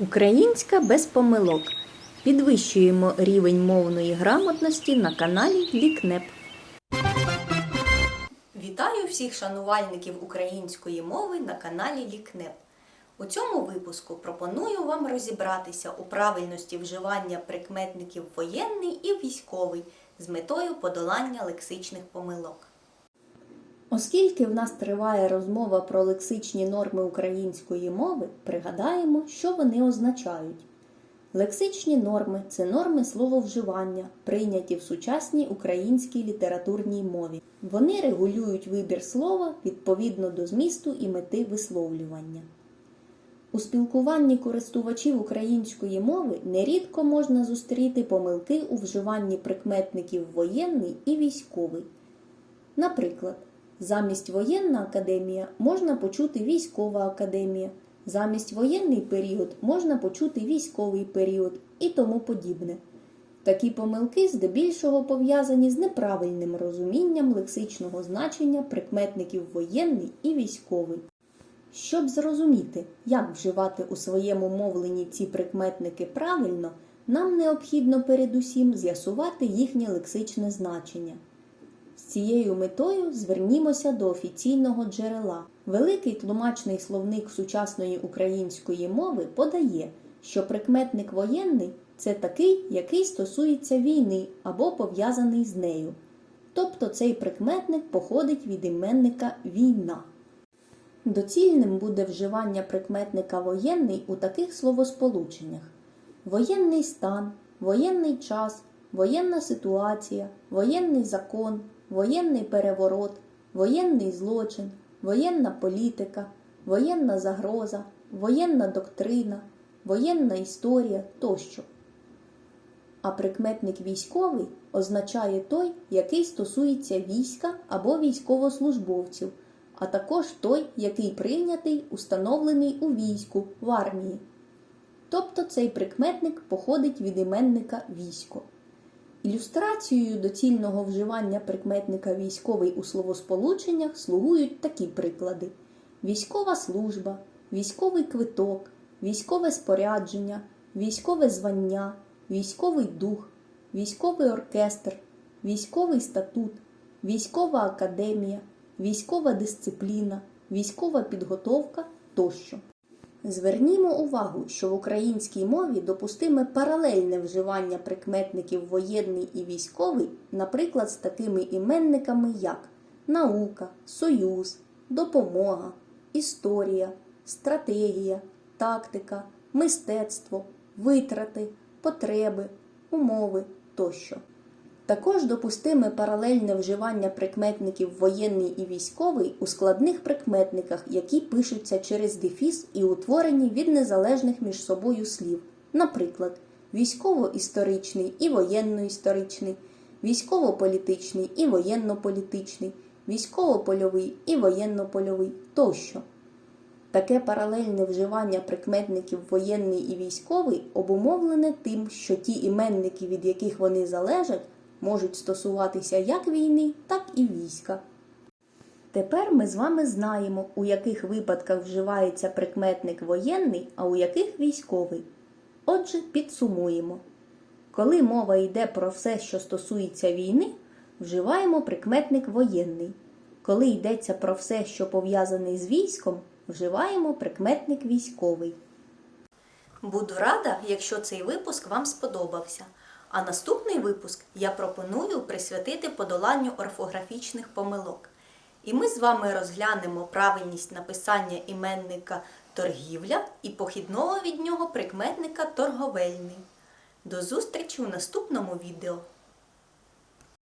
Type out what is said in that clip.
Українська без помилок. Підвищуємо рівень мовної грамотності на каналі Лікнеп. Вітаю всіх шанувальників української мови на каналі Лікнеп. У цьому випуску пропоную вам розібратися у правильності вживання прикметників воєнний і військовий з метою подолання лексичних помилок. Оскільки в нас триває розмова про лексичні норми української мови, пригадаємо, що вони означають. Лексичні норми це норми слововживання, прийняті в сучасній українській літературній мові. Вони регулюють вибір слова відповідно до змісту і мети висловлювання. У спілкуванні користувачів української мови нерідко можна зустріти помилки у вживанні прикметників воєнний і військовий. Наприклад, замість воєнна академія можна почути військова академія, замість воєнний період можна почути військовий період і тому подібне. Такі помилки здебільшого пов'язані з неправильним розумінням лексичного значення прикметників воєнний і військовий. Щоб зрозуміти, як вживати у своєму мовленні ці прикметники правильно, нам необхідно передусім з'ясувати їхнє лексичне значення. З цією метою звернімося до офіційного джерела. Великий тлумачний словник сучасної української мови подає, що прикметник воєнний це такий, який стосується війни або пов'язаний з нею. Тобто цей прикметник походить від іменника війна. Доцільним буде вживання прикметника воєнний у таких словосполученнях: воєнний стан, воєнний час, воєнна ситуація, воєнний закон, воєнний переворот, воєнний злочин, воєнна політика, воєнна загроза, воєнна доктрина, воєнна історія тощо. А прикметник військовий означає той, який стосується війська або військовослужбовців, а також той, який прийнятий, установлений у війську в армії. Тобто цей прикметник походить від іменника військо. Ілюстрацією доцільного вживання прикметника військовий у словосполученнях слугують такі приклади: військова служба, військовий квиток, військове спорядження, військове звання, військовий дух, військовий оркестр, військовий статут, військова академія, військова дисципліна, військова підготовка тощо. Звернімо увагу, що в українській мові допустиме паралельне вживання прикметників воєнний і військовий, наприклад, з такими іменниками, як наука, союз, допомога, історія, стратегія, тактика, мистецтво, витрати, потреби, умови тощо. Також допустиме паралельне вживання прикметників воєнний і військовий у складних прикметниках, які пишуться через дефіс і утворені від незалежних між собою слів, наприклад, військово-історичний і воєнно-історичний, військово-політичний і воєнно-політичний, військово-польовий і воєнно-польовий тощо. Таке паралельне вживання прикметників воєнний і військовий обумовлене тим, що ті іменники, від яких вони залежать, можуть стосуватися як війни, так і війська. Тепер ми з вами знаємо, у яких випадках вживається прикметник воєнний, а у яких військовий. Отже, підсумуємо. Коли мова йде про все, що стосується війни, вживаємо прикметник воєнний. Коли йдеться про все, що пов'язане з військом, вживаємо прикметник військовий. Буду рада, якщо цей випуск вам сподобався. А наступний випуск я пропоную присвятити подоланню орфографічних помилок. І ми з вами розглянемо правильність написання іменника торгівля і похідного від нього прикметника торговельний. До зустрічі у наступному відео!